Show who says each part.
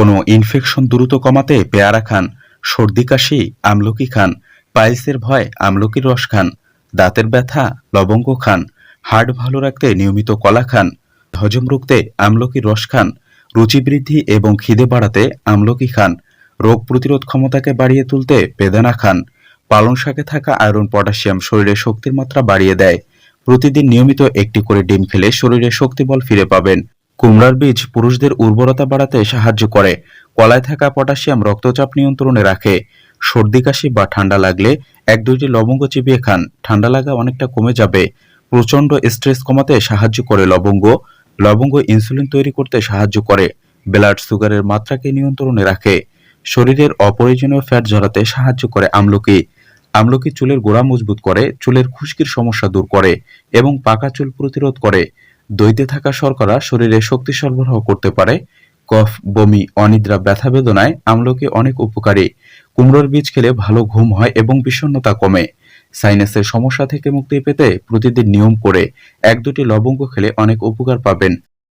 Speaker 1: কোনো ইনফেকশন দ্রুত কমাতে পেয়ারা খান, সর্দি কাশি, আমলকি খান, পাইলসের ভয়, আমলকির রস খান, দাঁতের ব্যথা, লবঙ্গ খান হার্ট ভালো রাখতে নিয়মিত কলা খান, হজম রুখতে আমলকির রস খান, রুচি বৃদ্ধি এবং খিদে বাড়াতে আমলকি খান, রোগ প্রতিরোধ ক্ষমতাকে বাড়িয়ে তুলতে বেদানা খান, পালং শাকে থাকা আয়রন পটাশিয়াম শরীরে শক্তির মাত্রা বাড়িয়ে দেয়। প্রতিদিন নিয়মিত একটি করে ডিম খেলে শরীরে শক্তিবল ফিরে পাবেন। কুমড়ার বীজ পুরুষদের উর্বরতা বাড়াতে সাহায্য করে। কলায় থাকা পটাশিয়াম রক্তচাপ নিয়ন্ত্রণে রাখে। সর্দি, কাশি বা ঠান্ডা লাগলে এক দুইটি লবঙ্গ চিবিয়ে খান। ঠান্ডা লাগা অনেকটা কমে যাবে। প্রচণ্ড স্ট্রেস কমাতে সাহায্য করে লবঙ্গ। লবঙ্গ ইনসুলিন তৈরি করতে সাহায্য করে। ব্লাড সুগারের মাত্রাকে নিয়ন্ত্রণে রাখে। শরীরের অপ্রয়োজনীয় ফ্যাট ঝরাতে সাহায্য করে আমলকি। আমলকি চুলের গোড়া মজবুত করে, চুলের খুশকির সমস্যা দূর করে এবং পাকা চুল প্রতিরোধ করে। দইতে থাকা শর্করা শরীরে শক্তি সরবরাহ করতে পারে। কফ, বমি, অনিদ্রা, ব্যথা বেদনায় আমলকি অনেক উপকারী। কুমড়োর বীজ খেলে ভালো ঘুম হয় এবং বিষণ্ণতা কমে। সাইনাসের সমস্যা থেকে মুক্তি পেতে প্রতিদিন নিয়ম করে এক দুটি লবঙ্গ খেলে অনেক উপকার পাবেন।